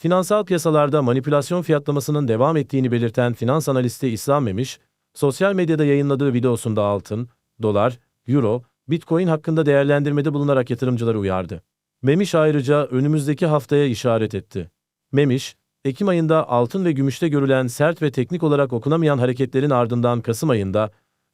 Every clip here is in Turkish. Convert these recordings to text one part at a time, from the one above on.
Finansal piyasalarda manipülasyon fiyatlamasının devam ettiğini belirten finans analisti İslam Memiş, sosyal medyada yayınladığı videosunda altın, dolar, euro, bitcoin hakkında değerlendirmede bulunarak yatırımcıları uyardı. Memiş ayrıca önümüzdeki haftaya işaret etti. Memiş, Ekim ayında altın ve gümüşte görülen sert ve teknik olarak okunamayan hareketlerin ardından Kasım ayında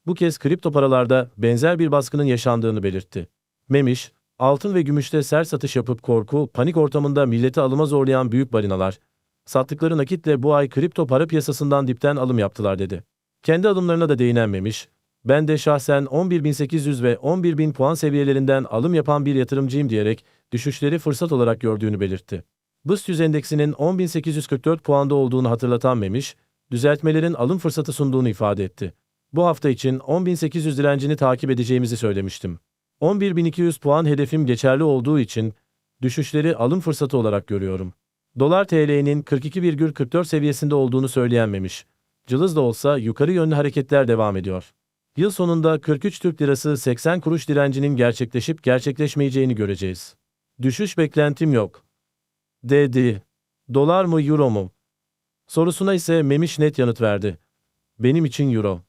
bu kez kripto paralarda benzer bir baskının yaşandığını belirtti. Memiş, altın ve gümüşte sert satış yapıp korku, panik ortamında milleti alıma zorlayan büyük balinalar, sattıkları nakitle bu ay kripto para piyasasından dipten alım yaptılar dedi. Kendi alımlarına da değinen Memiş, ben de şahsen 11.800 ve 11.000 puan seviyelerinden alım yapan bir yatırımcıyım diyerek düşüşleri fırsat olarak gördüğünü belirtti. BIST 100 endeksinin 10.844 puanda olduğunu hatırlatan Memiş, düzeltmelerin alım fırsatı sunduğunu ifade etti. Bu hafta için 10.800 direncini takip edeceğimizi söylemiştim. 11.200 puan hedefim geçerli olduğu için düşüşleri alım fırsatı olarak görüyorum. Dolar TL'nin 42,44 seviyesinde olduğunu söyleyenmemiş. Cılız da olsa yukarı yönlü hareketler devam ediyor. Yıl sonunda 43 Türk Lirası 80 kuruş direncinin gerçekleşip gerçekleşmeyeceğini göreceğiz. Düşüş beklentim yok. Dedi. Dolar mı euro mu? Sorusuna ise Memiş net yanıt verdi. Benim için euro.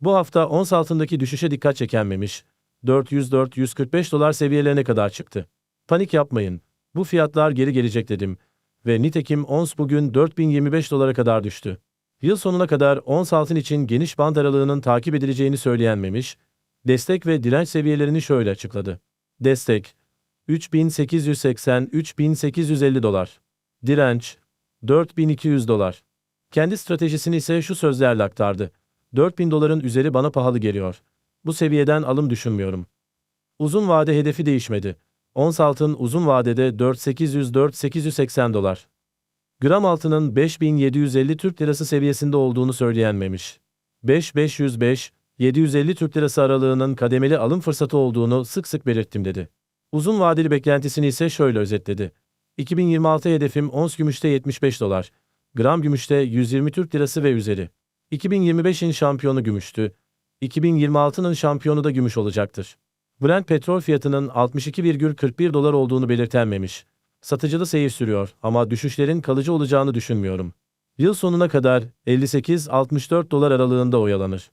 Bu hafta ons altındaki düşüşe dikkat çeken Memiş, 400-445 dolar seviyelerine kadar çıktı. Panik yapmayın. Bu fiyatlar geri gelecek dedim. Ve nitekim ons bugün 4025 dolara kadar düştü. Yıl sonuna kadar ons altın için geniş band aralığının takip edileceğini söyleyen Memiş, destek ve direnç seviyelerini şöyle açıkladı. Destek 3880-3850 dolar. Direnç 4200 dolar. Kendi stratejisini ise şu sözlerle aktardı. 4000 doların üzeri bana pahalı geliyor. Bu seviyeden alım düşünmüyorum. Uzun vade hedefi değişmedi. Ons altın uzun vadede 4800-4880 dolar. Gram altının 5750 Türk Lirası seviyesinde olduğunu söyleyenmemiş. 5505-750 Türk Lirası aralığının kademeli alım fırsatı olduğunu sık sık belirttim dedi. Uzun vadeli beklentisini ise şöyle özetledi. 2026 hedefim ons gümüşte 75 dolar, gram gümüşte 120 Türk Lirası ve üzeri. 2025'in şampiyonu gümüştü, 2026'nın şampiyonu da gümüş olacaktır. Brent petrol fiyatının 62,41 dolar olduğunu belirtenmemiş. Satıcılı seyir sürüyor ama düşüşlerin kalıcı olacağını düşünmüyorum. Yıl sonuna kadar 58-64 dolar aralığında oyalanır.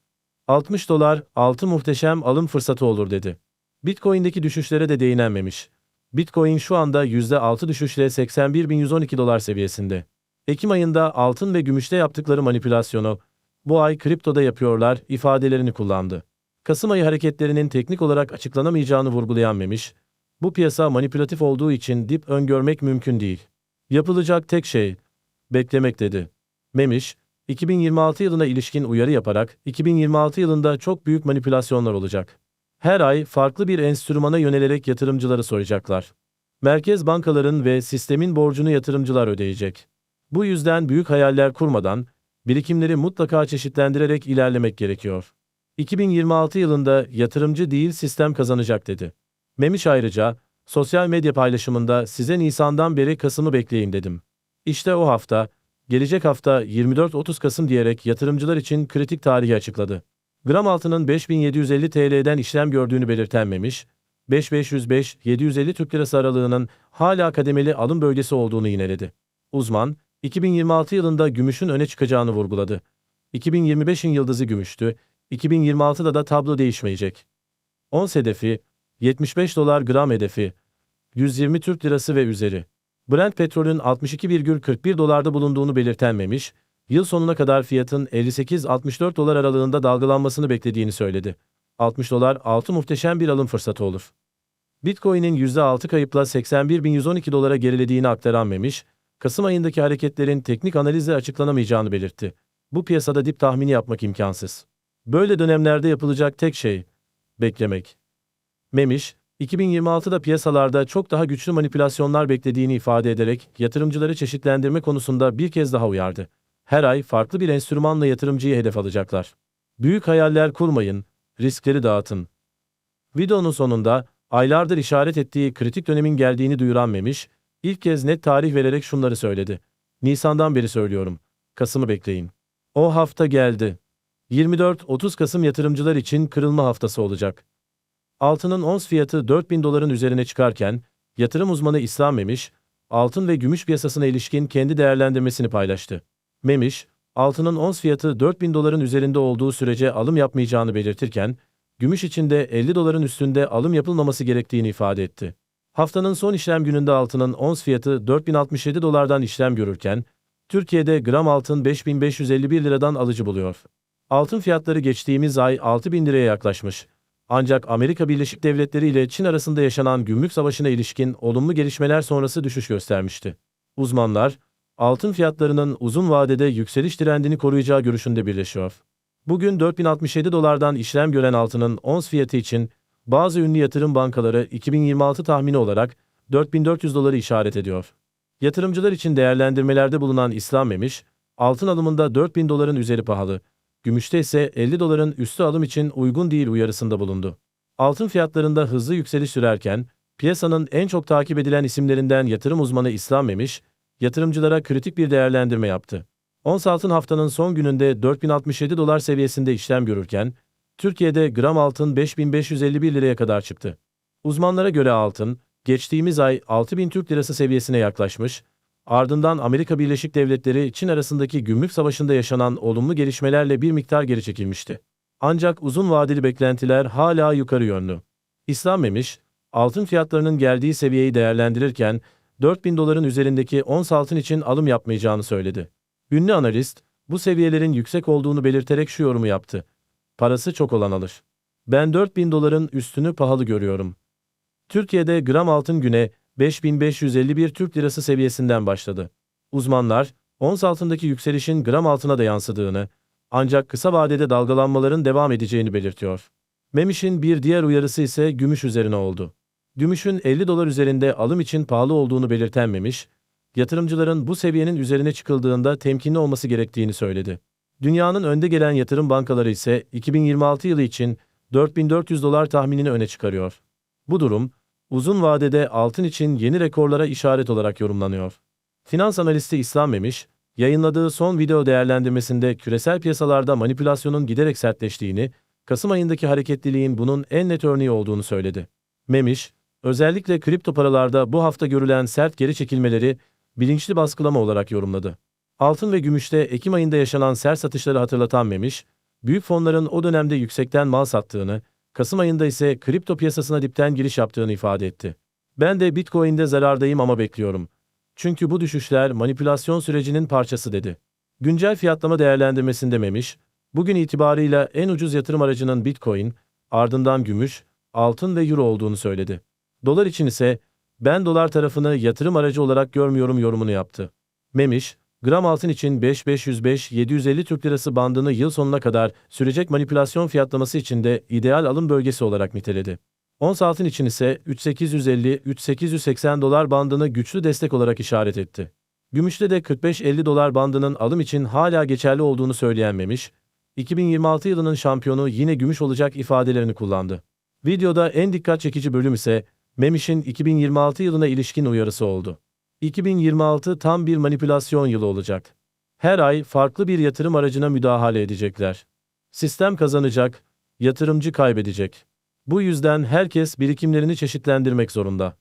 60 dolar altı muhteşem alım fırsatı olur dedi. Bitcoin'deki düşüşlere de değinenmemiş. Bitcoin şu anda %6 düşüşle 81.112 dolar seviyesinde. Ekim ayında altın ve gümüşte yaptıkları manipülasyonu bu ay kriptoda yapıyorlar ifadelerini kullandı. Kasım ayı hareketlerinin teknik olarak açıklanamayacağını vurgulayan Memiş, bu piyasa manipülatif olduğu için dip öngörmek mümkün değil. Yapılacak tek şey, beklemek dedi. Memiş, 2026 yılına ilişkin uyarı yaparak 2026 yılında çok büyük manipülasyonlar olacak. Her ay farklı bir enstrümana yönelerek yatırımcıları soracaklar. Merkez bankaların ve sistemin borcunu yatırımcılar ödeyecek. Bu yüzden büyük hayaller kurmadan, birikimleri mutlaka çeşitlendirerek ilerlemek gerekiyor. 2026 yılında yatırımcı değil sistem kazanacak dedi. Memiş ayrıca, sosyal medya paylaşımında size Nisan'dan beri Kasım'ı bekleyin dedim. İşte o hafta, gelecek hafta 24-30 Kasım diyerek yatırımcılar için kritik tarihi açıkladı. Gram altının 5750 TL'den işlem gördüğünü belirtenmemiş, 5505-750 Türk Lirası aralığının hala kademeli alım bölgesi olduğunu yineledi. Uzman, 2026 yılında gümüşün öne çıkacağını vurguladı. 2025'in yıldızı gümüştü, 2026'da da tablo değişmeyecek. Ons hedefi, 75 dolar gram hedefi, 120 Türk Lirası ve üzeri. Brent petrolün 62,41 dolarda bulunduğunu belirtenmemiş, yıl sonuna kadar fiyatın 58-64 dolar aralığında dalgalanmasını beklediğini söyledi. 60 dolar altı muhteşem bir alım fırsatı olur. Bitcoin'in %6 kayıpla 81.112 dolara gerilediğini aktaran Memiş, Kasım ayındaki hareketlerin teknik analizle açıklanamayacağını belirtti. Bu piyasada dip tahmini yapmak imkansız. Böyle dönemlerde yapılacak tek şey, beklemek. Memiş, 2026'da piyasalarda çok daha güçlü manipülasyonlar beklediğini ifade ederek yatırımcıları çeşitlendirme konusunda bir kez daha uyardı. Her ay farklı bir enstrümanla yatırımcıyı hedef alacaklar. Büyük hayaller kurmayın, riskleri dağıtın. Videonun sonunda aylardır işaret ettiği kritik dönemin geldiğini duyuran Memiş, ilk kez net tarih vererek şunları söyledi. Nisan'dan beri söylüyorum. Kasım'ı bekleyin. O hafta geldi. 24-30 Kasım yatırımcılar için kırılma haftası olacak. Altının ons fiyatı 4000 doların üzerine çıkarken, yatırım uzmanı İslam Memiş, altın ve gümüş piyasasına ilişkin kendi değerlendirmesini paylaştı. Memiş, altının ons fiyatı 4000 doların üzerinde olduğu sürece alım yapmayacağını belirtirken, gümüş için de 50 doların üstünde alım yapılmaması gerektiğini ifade etti. Haftanın son işlem gününde altının ons fiyatı 4067 dolardan işlem görürken, Türkiye'de gram altın 5551 liradan alıcı buluyor. Altın fiyatları geçtiğimiz ay 6000 liraya yaklaşmış. Ancak Amerika Birleşik Devletleri ile Çin arasında yaşanan gümrük savaşına ilişkin olumlu gelişmeler sonrası düşüş göstermişti. Uzmanlar, altın fiyatlarının uzun vadede yükseliş trendini koruyacağı görüşünde birleşiyor. Bugün 4067 dolardan işlem gören altının ons fiyatı için bazı ünlü yatırım bankaları 2026 tahmini olarak 4400 doları işaret ediyor. Yatırımcılar için değerlendirmelerde bulunan İslam Memiş, altın alımında 4000 doların üzeri pahalı, gümüşte ise 50 doların üstü alım için uygun değil uyarısında bulundu. Altın fiyatlarında hızlı yükseliş sürerken, piyasanın en çok takip edilen isimlerinden yatırım uzmanı İslam Memiş, yatırımcılara kritik bir değerlendirme yaptı. Ons altın haftanın son gününde 4067 dolar seviyesinde işlem görürken, Türkiye'de gram altın 5551 liraya kadar çıktı. Uzmanlara göre altın, geçtiğimiz ay 6000 Türk Lirası seviyesine yaklaşmış, ardından Amerika Birleşik Devletleri Çin arasındaki gümrük savaşında yaşanan olumlu gelişmelerle bir miktar geri çekilmişti. Ancak uzun vadeli beklentiler hala yukarı yönlü. İslam Memiş, altın fiyatlarının geldiği seviyeyi değerlendirirken 4000 doların üzerindeki ons altın için alım yapmayacağını söyledi. Ünlü analist, bu seviyelerin yüksek olduğunu belirterek şu yorumu yaptı. Parası çok olan alır. Ben 4000 doların üstünü pahalı görüyorum. Türkiye'de gram altın güne 5551 Türk Lirası seviyesinden başladı. Uzmanlar, ons altındaki yükselişin gram altına da yansıdığını, ancak kısa vadede dalgalanmaların devam edeceğini belirtiyor. Memiş'in bir diğer uyarısı ise gümüş üzerine oldu. Gümüşün 50 dolar üzerinde alım için pahalı olduğunu belirten Memiş, yatırımcıların bu seviyenin üzerine çıkıldığında temkinli olması gerektiğini söyledi. Dünyanın önde gelen yatırım bankaları ise 2026 yılı için 4400 dolar tahminini öne çıkarıyor. Bu durum, uzun vadede altın için yeni rekorlara işaret olarak yorumlanıyor. Finans analisti İslam Memiş, yayınladığı son video değerlendirmesinde küresel piyasalarda manipülasyonun giderek sertleştiğini, Kasım ayındaki hareketliliğin bunun en net örneği olduğunu söyledi. Memiş, özellikle kripto paralarda bu hafta görülen sert geri çekilmeleri bilinçli baskılama olarak yorumladı. Altın ve gümüşte Ekim ayında yaşanan sert satışları hatırlatan Memiş, büyük fonların o dönemde yüksekten mal sattığını, Kasım ayında ise kripto piyasasına dipten giriş yaptığını ifade etti. Ben de Bitcoin'de zarardayım ama bekliyorum. Çünkü bu düşüşler manipülasyon sürecinin parçası dedi. Güncel fiyatlama değerlendirmesinde Memiş, bugün itibarıyla en ucuz yatırım aracının Bitcoin, ardından gümüş, altın ve euro olduğunu söyledi. Dolar için ise ben dolar tarafını yatırım aracı olarak görmüyorum yorumunu yaptı. Memiş, gram altın için 5505-750 Türk Lirası bandını yıl sonuna kadar sürecek manipülasyon fiyatlaması için de ideal alım bölgesi olarak niteledi. Ons altın için ise 3850-3880 dolar bandını güçlü destek olarak işaret etti. Gümüşte de 45-50 dolar bandının alım için hala geçerli olduğunu söyleyen Memiş, 2026 yılının şampiyonu yine gümüş olacak ifadelerini kullandı. Videoda en dikkat çekici bölüm ise Memiş'in 2026 yılına ilişkin uyarısı oldu. 2026 tam bir manipülasyon yılı olacak. Her ay farklı bir yatırım aracına müdahale edecekler. Sistem kazanacak, yatırımcı kaybedecek. Bu yüzden herkes birikimlerini çeşitlendirmek zorunda.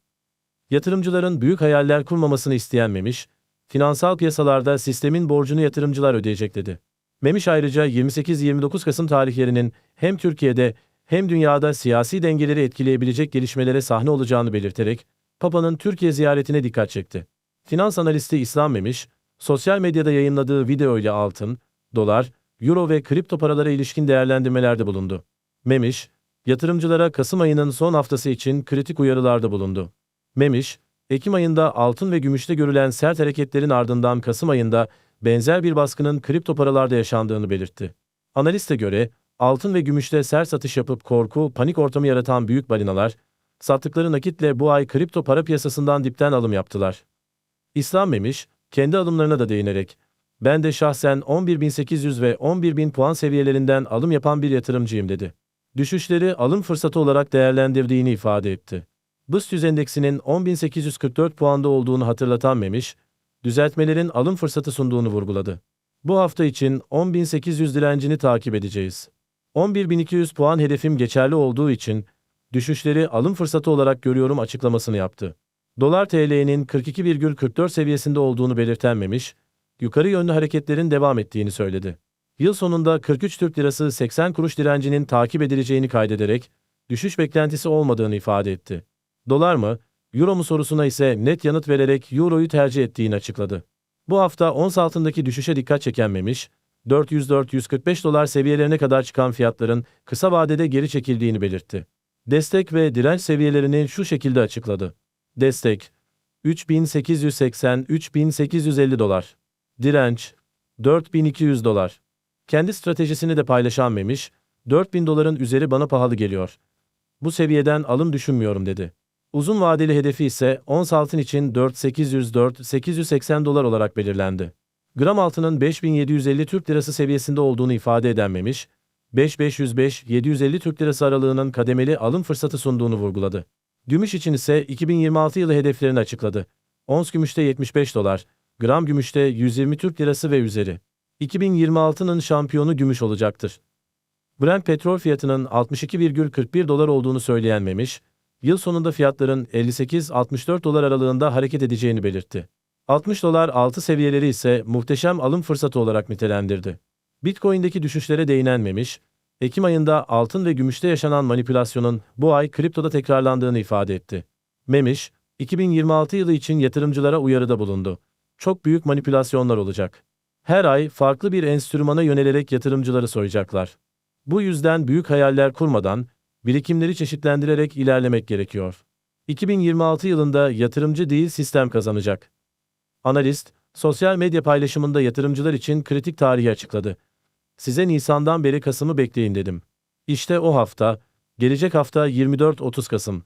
Yatırımcıların büyük hayaller kurmamasını isteyen Memiş, finansal piyasalarda sistemin borcunu yatırımcılar ödeyecek dedi. Memiş ayrıca 28-29 Kasım tarihlerinin hem Türkiye'de hem dünyada siyasi dengeleri etkileyebilecek gelişmelere sahne olacağını belirterek, Papa'nın Türkiye ziyaretine dikkat çekti. Finans analisti İslam Memiş, sosyal medyada yayınladığı video ile altın, dolar, euro ve kripto paralara ilişkin değerlendirmelerde bulundu. Memiş, yatırımcılara Kasım ayının son haftası için kritik uyarılarda bulundu. Memiş, Ekim ayında altın ve gümüşte görülen sert hareketlerin ardından Kasım ayında benzer bir baskının kripto paralarda yaşandığını belirtti. Analiste göre, altın ve gümüşte sert satış yapıp korku, panik ortamı yaratan büyük balinalar, sattıkları nakitle bu ay kripto para piyasasından dipten alım yaptılar. İslam Memiş, kendi alımlarına da değinerek, ben de şahsen 11.800 ve 11.000 puan seviyelerinden alım yapan bir yatırımcıyım dedi. Düşüşleri alım fırsatı olarak değerlendirdiğini ifade etti. BIST endeksinin 10.844 puanda olduğunu hatırlatan Memiş, düzeltmelerin alım fırsatı sunduğunu vurguladı. Bu hafta için 10.800 direncini takip edeceğiz. 11.200 puan hedefim geçerli olduğu için düşüşleri alım fırsatı olarak görüyorum açıklamasını yaptı. Dolar TL'nin 42,44 seviyesinde olduğunu belirtenmemiş, yukarı yönlü hareketlerin devam ettiğini söyledi. Yıl sonunda 43 Türk Lirası 80 kuruş direncinin takip edileceğini kaydederek, düşüş beklentisi olmadığını ifade etti. Dolar mı, Euro mu sorusuna ise net yanıt vererek Euro'yu tercih ettiğini açıkladı. Bu hafta ons altındaki düşüşe dikkat çekenmemiş, 404-145 dolar seviyelerine kadar çıkan fiyatların kısa vadede geri çekildiğini belirtti. Destek ve direnç seviyelerini şu şekilde açıkladı. Destek 3880-3850 dolar. Direnç 4200 dolar. Kendi stratejisini de paylaşan Memiş, 4000 doların üzeri bana pahalı geliyor. Bu seviyeden alım düşünmüyorum dedi. Uzun vadeli hedefi ise ons altın için 4804-880 dolar olarak belirlendi. Gram altının 5750 Türk Lirası seviyesinde olduğunu ifade eden Memiş, 5505-750 Türk Lirası aralığının kademeli alım fırsatı sunduğunu vurguladı. Gümüş için ise 2026 yılı hedeflerini açıkladı. Ons gümüşte 75 dolar, gram gümüşte 120 Türk Lirası ve üzeri. 2026'nın şampiyonu gümüş olacaktır. Brent petrol fiyatının 62,41 dolar olduğunu söyleyen Memiş, yıl sonunda fiyatların 58-64 dolar aralığında hareket edeceğini belirtti. 60 dolar altı seviyeleri ise muhteşem alım fırsatı olarak nitelendirdi. Bitcoin'deki düşüşlere değinen Memiş, Ekim ayında altın ve gümüşte yaşanan manipülasyonun bu ay kriptoda tekrarlandığını ifade etti. Memiş, 2026 yılı için yatırımcılara uyarıda bulundu. Çok büyük manipülasyonlar olacak. Her ay farklı bir enstrümana yönelerek yatırımcıları soyacaklar. Bu yüzden büyük hayaller kurmadan, birikimleri çeşitlendirerek ilerlemek gerekiyor. 2026 yılında yatırımcı değil sistem kazanacak. Analist, sosyal medya paylaşımında yatırımcılar için kritik tarihi açıkladı. Size Nisan'dan beri Kasım'ı bekleyin dedim. İşte o hafta, gelecek hafta 24-30 Kasım.